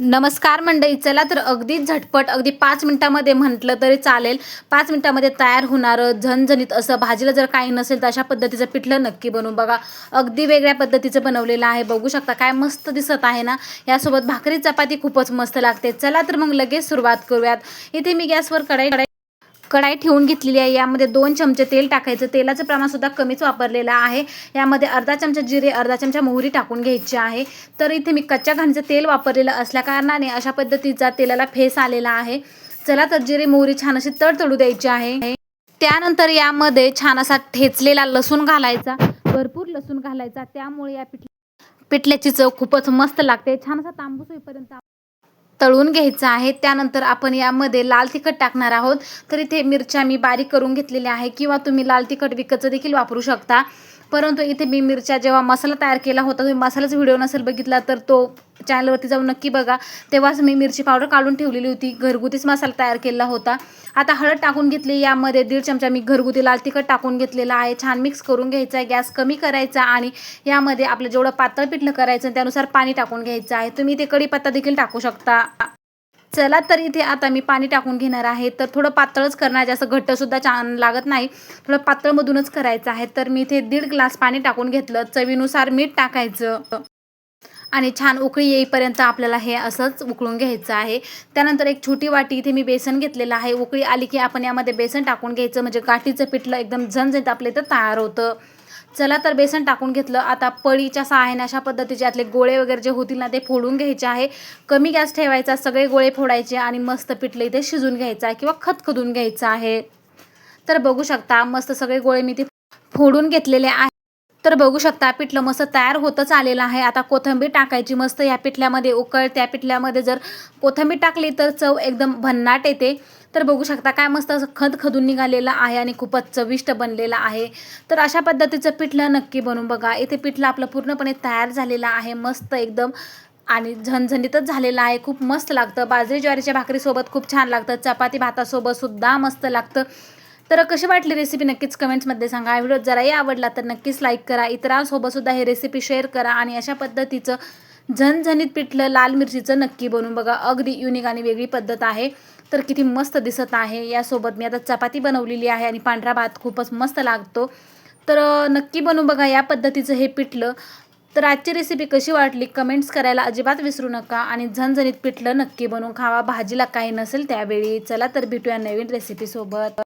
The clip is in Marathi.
नमस्कार मंडळी चला तर अगदी झटपट अगदी पाच मिनिटामध्ये म्हटलं तरी चालेल. पाच मिनिटामध्ये तयार होणारं झणझणीत असं भाजीला जर काही नसेल तर अशा पद्धतीचं पिठलं नक्की बनवून बघा. अगदी वेगळ्या पद्धतीचं बनवलेलं आहे बघू शकता काय मस्त दिसत आहे ना? यासोबत भाकरी चपाती खूपच मस्त लागते. चला तर मग लगेच सुरुवात करूयात. इथे मी गॅसवर कढाई कढाई कढाई ठेवून घेतलेली आहे. यामध्ये दोन चमचे तेल टाकायचं. तेलाचं प्रमाण सुद्धा कमीच वापरलेलं आहे. यामध्ये अर्धा चमचा जिरे अर्धा चमचा मोहरी टाकून घ्यायची आहे. तर इथे मी कच्च्या घाणीचं तेल वापरलेलं असल्या कारणाने अशा पद्धतीचा तेलाला फेस आलेला आहे. चला तर जिरे मोहरी छान अशी तडतडू द्यायची आहे. त्यानंतर यामध्ये छान असा ठेचलेला लसूण घालायचा. भरपूर लसूण घालायचा. त्यामुळे या पिठ पिठल्याची चव खूपच मस्त लागते. छान असा तांबूस होईपर्यंत तळून घ्यायचं आहे. त्यानंतर आपण यामध्ये लाल तिखट टाकणार आहोत. तर इथे मिरच्या मी बारीक करून घेतलेल्या आहे किंवा तुम्ही लाल तिखट विकतचं देखील वापरू शकता. परंतु इथे मी मिरच्या जेव्हा मसाला तयार केला होता तुम्ही मसाल्याचा व्हिडिओ नसेल बघितला तर तो चॅनलवरती जाऊन नक्की बघा. तेव्हाच मी मिरची पावडर काढून ठेवलेली होती. घरगुतीच मसाला तयार केला होता. आता हळद टाकून घेतली यामध्ये दीड चमचा मी घरगुती लाल तिखट टाकून घेतलेला आहे. छान मिक्स करून घ्यायचा आहे. गॅस कमी करायचा आणि यामध्ये आपलं जेवढं पातळ पिठलं करायचं त्यानुसार पाणी टाकून घ्यायचं आहे. तुम्ही ते कढीपत्ता देखील टाकू शकता. चला तर इथे आता मी पाणी टाकून घेणार आहे. तर थोडं पातळच करणार जास्त घट्टसुद्धा छान लागत नाही. थोडं पातळमधूनच करायचं आहे. तर मी इथे दीड ग्लास पाणी टाकून घेतलं. चवीनुसार मीठ टाकायचं. आणि छान उकळी येईपर्यंत आपल्याला हे असंच उकळून घ्यायचं आहे. त्यानंतर एक छोटी वाटी इथे मी बेसन घेतलेलं आहे. उकळी आली की आपण यामध्ये बेसन टाकून घ्यायचं. म्हणजे गाठीचं पिठलं एकदम झणझणीत आपलं इथं तयार होतं. चला तर बेसन टाकून घेतलं. आता पळीच्या सहाय्याने अशा पद्धतीचे आतले गोळे वगैरे जे होतील ना ते फोडून घ्यायचे आहे. कमी गॅस ठेवायचा सगळे गोळे फोडायचे आणि मस्त पिठलं इथे शिजून घ्यायचं आहे किंवा खतखदून घ्यायचं आहे. तर बघू शकता मस्त सगळे गोळे मी ते फोडून घेतलेले आहे तर बघू शकता पिठलं मस्त तयार होतच आलेलं आहे. आता कोथिंबीर टाकायची मस्त या पिठल्यामध्ये उकळ त्या पिठल्यामध्ये जर कोथंबीर टाकली तर चव एकदम भन्नाट येते. तर बघू शकता काय मस्त असं खद खदून निघालेलं आहे आणि खूपच चविष्ट बनलेलं आहे. तर अशा पद्धतीचं पिठलं नक्की बनवून बघा. इथे पिठलं आपलं पूर्णपणे तयार झालेलं आहे मस्त एकदम आणि झणझणीतच झालेलं आहे. खूप मस्त लागतं. बाजरी ज्वारीच्या भाकरीसोबत खूप छान लागतं. चपाती भातासोबत सुद्धा मस्त लागतं. तर कशी वाटली रेसिपी नक्कीच कमेंट्समध्ये सांगा. व्हिडिओ जराही आवडला तर नक्कीच लाईक करा. इतरांसोबतसुद्धा हे रेसिपी शेअर करा आणि अशा पद्धतीचं झणझणीत पिठलं लाल मिरचीचं नक्की बनवून बघा. अगदी युनिक आणि वेगळी पद्धत आहे. तर किती मस्त दिसत आहे. यासोबत मी आता चपाती बनवलेली आहे आणि पांढरा भात खूपच मस्त लागतो. तर नक्की बनवून बघा या पद्धतीचं हे पिठलं. तर आजची रेसिपी कशी वाटली? कमेंट्स करायला अजिबात विसरू नका आणि झणझणीत पिठलं नक्की बनवून खावा. भाजीला काही नसेल त्यावेळी. चला तर भेटूया नवीन रेसिपीसोबत